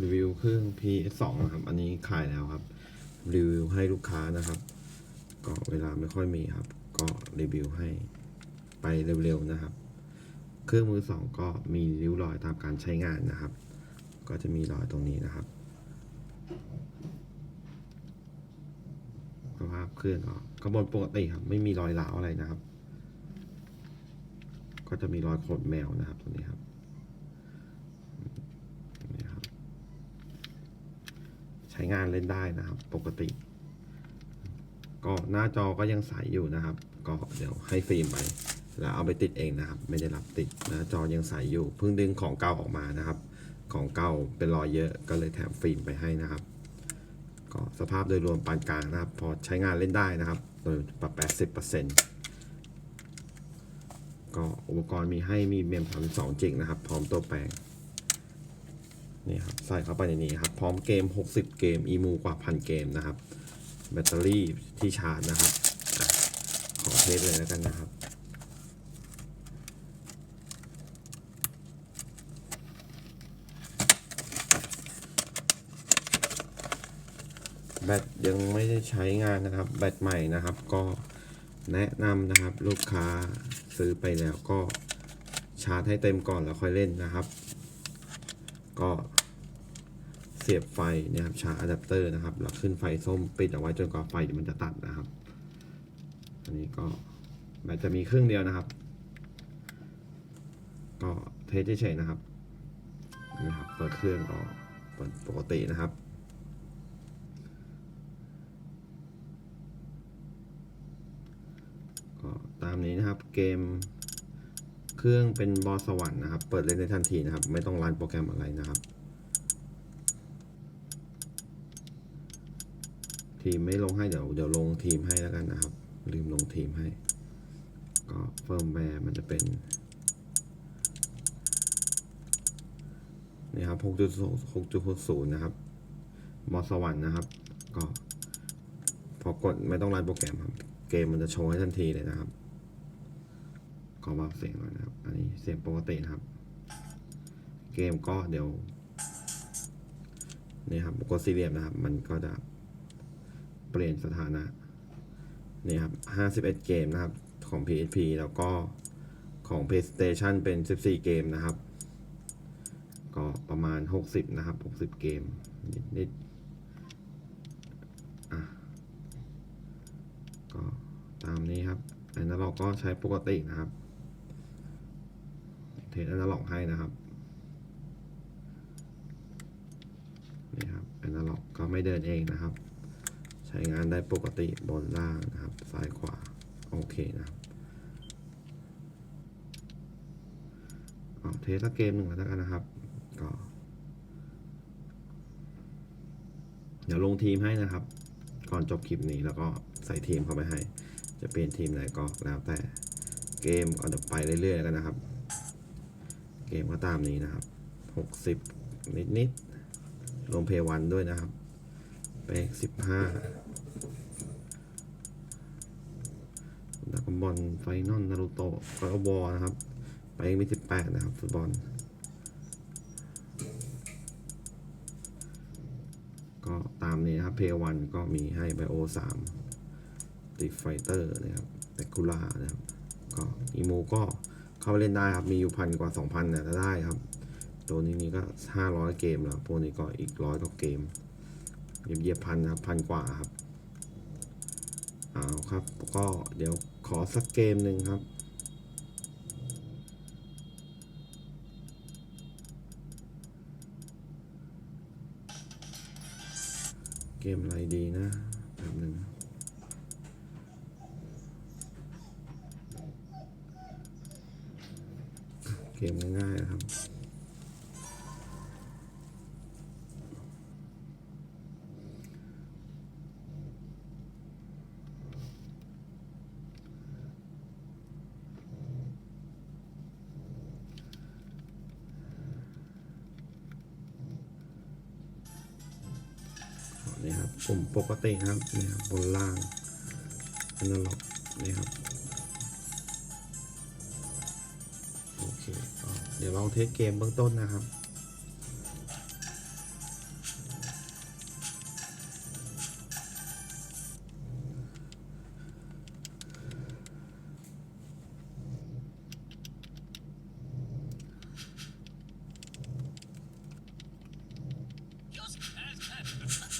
รีวิวเครื่อง PS2 นะครับ อันนี้ขายแล้วครับ รีวิวให้ลูกค้านะครับ ก็เวลาไม่ค่อยมีครับ ก็รีวิวให้ไปเร็วๆนะครับ เครื่องมือสองก็มีริ้วรอยตามการใช้งานนะครับ ก็จะมีรอยตรงนี้นะครับสภาพเครื่องก็กระบวนปกติครับ ไม่มีรอยร้าวอะไรนะครับ ก็จะมีรอยขนแมวนะครับตรงนี้ครับนี่ครับ ใช้งานเล่นได้นะครับ ปกติ ก็หน้าจอก็ยังใสอยู่นะครับ ก็เดี๋ยวให้ฟิล์มไปแล้วเอาไปติดเองนะครับ ไม่ได้รับติดหน้าจอยังใสอยู่เพิ่งดึงของเก่าออกมานะครับ ของเก่าเป็นรอยเยอะก็เลยแถมฟิล์มไปให้นะครับ ก็สภาพโดยรวมปานกลางนะครับ พอใช้งานเล่นได้นะครับโดยปรับ80%ก็อุปกรณ์มีให้มีเมม32จิกนะครับ พร้อมตัวแปลง นี่ครับใส่เข้าไปในนี้ครับ พร้อมเกม 60 เกม อีมูกว่าพันเกมนะครับ แบตเตอรี่ที่ชาร์จนะครับอขอเทสเลยแล้วกันนะครับแบตยังไม่ได้ใช้งานนะครับ แบตใหม่นะครับ ก็แนะนำนะครับ ลูกค้าซื้อไปแล้วก็ชาร์จให้เต็มก่อนแล้วค่อยเล่นนะครับ ก็เสียบไฟนะครับชาร์จอะแดปเตอร์นะครับ แล้วขึ้นไฟส้มปิดเอาไว้จนกว่าไฟมันจะตัดนะครับ อันนี้ก็แบตจะมีเครื่องเดียวนะครับ ก็เทสเฉยๆนะครับนะครับ เปิดเครื่องก็เปิดปกตินะครับก็ตามนี้นะครับเกม เครื่องเป็นบอสวรรค์นะครับ เปิดเล่นได้ทันทีนะครับ ไม่ต้องรันโปรแกรมอะไรนะครับ ทีมไม่ลงให้เดี๋ยวเดี๋ยวลงทีมให้แล้วกันนะครับ ลืมลงทีมให้ ก็เฟิร์มแวร์มันจะเป็นนี่ครับ6.6.60นะครับบอสวรรค์นะครับ ก็พอกดไม่ต้องรันโปรแกรมครับ เกมมันจะโชว์ให้ทันทีเลยนะครับ ขอเบาเสียงก่อนนะครับ อันนี้เสียงปกตินะครับ เกมก็เดี๋ยวนี่ครับกดสี่เหลี่ยมนะครับ มันก็จะเปลี่ยนสถานะนี่ครับ 51 เกมนะครับ ของ PSP แล้วก็ของ PlayStation เป็น 14 เกมนะครับ ก็ประมาณ 60 นะครับ 60 เกม นิดๆอะ ก็ตามนี้ครับ แอนนาล็อกก็ใช้ปกตินะครับ เทสแอนาล็อกให้นะครับนี่ครับแอนาล็อกก็ไม่เดินเองนะครับ ใช้งานได้ปกติบนล่างนะครับ ซ้ายขวา โอเคนะครับเอาเทสสักเกมหนึ่งแล้วกันนะครับ ก็ เดี๋ยวลงทีมให้นะครับ ก่อนจบคลิปนี้แล้วก็ใส่ทีมเข้าไปให้ จะเป็นทีมไหนก็แล้วแต่เกมก็จะไปเรื่อยๆกันนะครับ เกมก็ตามนี้นะครับ 60 นิดๆรวมเพย์วันด้วยนะครับเปก15ดักบอลไฟนอลนารูโตะก็วอนะครับ ไปเอกมี18นะครับ ฟุตบอล ก็ตามนี้นะครับ เพย์วันก็มีให้ไบโอสามติไฟเตอร์นะครับแต่คูล่านะครับ ก็อีโมก็ เข้าไปเล่นได้ครับ มีอยู่พันกว่า2,000เนี่ยจะได้ครับ ตัวนี้นี่ก็500เกมแล้วพวกนี้ก็อีกร้อยกว่าเกมเยียบพันนะครับพันกว่าครับ เอาครับ ก็เดี๋ยวขอสักเกมหนึ่งครับเกมอะไรดีนะแบบหนึ่ง เกมง่ายๆนะครับนี่ครับปุ่มปกติครับนี่ครับบนล่างอนาล็อกนี่ครับ เดี๋ยวลองเทสเกมเบื้องต้นนะครับ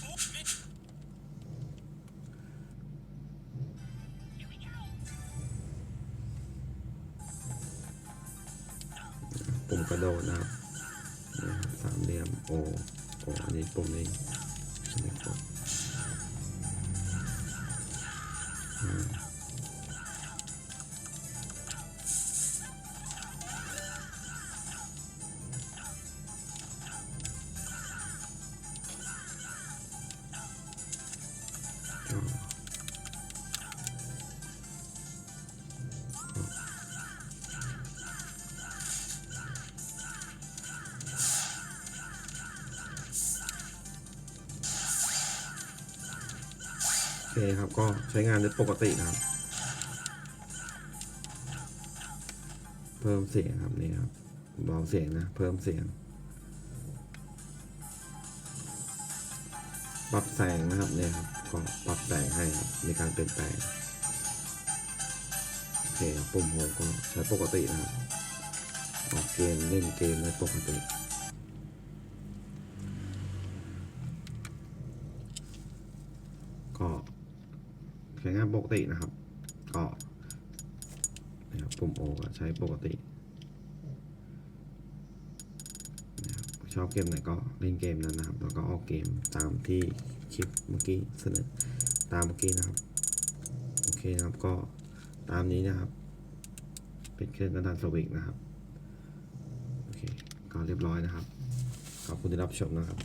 Oh, man. กระโดดนะครับสามเหลี่ยมโอโออันนี้ปุ่มนี้นะครับ เคครับ ก็ใช้งานได้ปกตินะครับ เพิ่มเสียงครับนี่ครับเบาเสียงนะ เพิ่มเสียง ปรับแสงนะครับเนี่ยครับก็ปรับแสงให้ครับในการเปลี่ยนแปลงโอเคครับปุ่มโฮมก็ใช้ปกตินะครับออกเกมเล่นเกมได้ปกติ ก็ ใช้งานปกตินะครับก็นะครับปุ่มโอก็ใช้ปกตินะครับชอบเกมไหนก็เล่นเกมนั้นนะครับ แล้วก็ออกเกมตามที่คลิปเมื่อกี้เสนอตามเมื่อกี้นะครับ โอเคนะครับก็ตามนี้นะครับ เป็นเครื่องกระดานสวิกนะครับ โอเคก็เรียบร้อยนะครับ ขอบคุณที่รับชมนะครับ